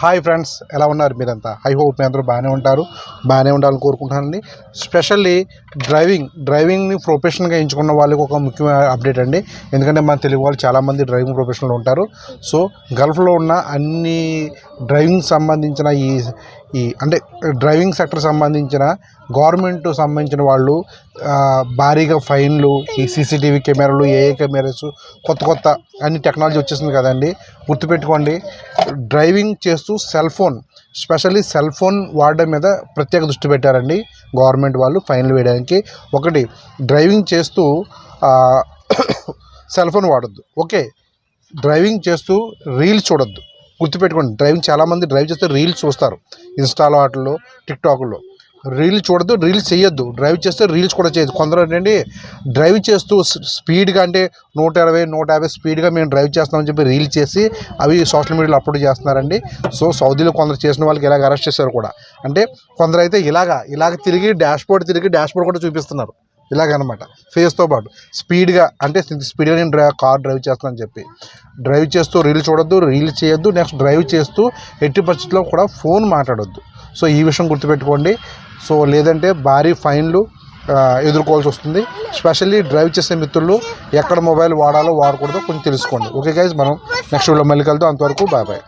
Hi friends ఎలా ఉన్నారు మీరంతా? ఐ హోప్ మీ అందరూ బాగానే ఉంటారు బాగానే ఉండాలని కోరుకుంటానండి స్పెషల్లీ డ్రైవింగ్ డ్రైవింగ్ని ప్రొఫెషన్గా ఎంచుకున్న వాళ్ళకి ఒక ముఖ్యమైన అప్డేట్ అండి. ఎందుకంటే మన తెలుగు వాళ్ళు చాలామంది డ్రైవింగ్ ప్రొఫెషన్లో ఉంటారు. సో గల్ఫ్లో ఉన్న అన్ని డ్రైవింగ్ సంబంధించిన ఈ ఈ ఈ అంటే డ్రైవింగ్ సెక్టర్ సంబంధించిన గవర్నమెంట్ సంబంధించిన వాళ్ళు భారీగా ఫైన్లు ఈ సీసీటీవీ కెమెరాలు ఏఏ కెమెరాస్ కొత్త కొత్త అన్ని టెక్నాలజీ వచ్చేసింది కదండి. గుర్తుపెట్టుకోండి డ్రైవింగ్ చేస్తూ cell phone specially cell phone వాడడం మీద ప్రత్యేక దృష్టి పెట్టారండి గవర్నమెంట్ వాళ్ళు ఫైన్లు వేయడానికి. ఒకటి డ్రైవింగ్ చేస్తూ సెల్ ఫోన్ వాడద్దు. ఓకే డ్రైవింగ్ చేస్తూ రీల్స్ చూడొద్దు. గుర్తుపెట్టుకోండి డ్రైవింగ్ చాలామంది డ్రైవ్ చేస్తే రీల్స్ చూస్తారు ఇన్స్టాలో వాటిల్లో టిక్టాక్లో. రీల్స్ చూడద్దు రీల్స్ చేయొద్దు డ్రైవ్ చేస్తే రీల్స్ కూడా చేయొద్దు కొందరు ఏంటంటే డ్రైవ్ చేస్తూ స్పీడ్గా అంటే నూట ఇరవై నూట యాభై స్పీడ్గా మేము డ్రైవ్ చేస్తామని చెప్పి రీల్స్ చేసి అవి సోషల్ మీడియాలో అప్లోడ్ చేస్తున్నారండి. సో సౌదీలో కొందరు చేసిన వాళ్ళకి ఇలాగ అరెస్ట్ చేశారు కూడా. అంటే కొందరు అయితే ఇలాగా ఇలాగ తిరిగి డాష్ బోర్డ్ తిరిగి డాష్ బోర్డ్ కూడా చూపిస్తున్నారు. ఇలాగనమాట. ఫేస్తో పాటు స్పీడ్గా అంటే స్పీడ్గా నేను డ్రై కార్ డ్రైవ్ చేస్తానని చెప్పి. డ్రైవ్ చేస్తూ రీల్ చూడొద్దు రీల్ చేయొద్దు నెక్స్ట్ డ్రైవ్ చేస్తూ ఎట్టి పరిస్థితుల్లో కూడా ఫోన్ మాట్లాడొద్దు. సో ఈ విషయం గుర్తుపెట్టుకోండి. సో లేదంటే భారీ ఫైన్లు ఎదుర్కోవాల్సి వస్తుంది. స్పెషల్లీ డ్రైవ్ చేసే మిత్రులు ఎక్కడ మొబైల్ వాడాలో వాడకూడదో కొంచెం తెలుసుకోండి. ఓకే గైజ్ మనం నెక్స్ట్ వీడియో మళ్ళీ కలుద్దాం. అంతవరకు బాయ్ బాయ్.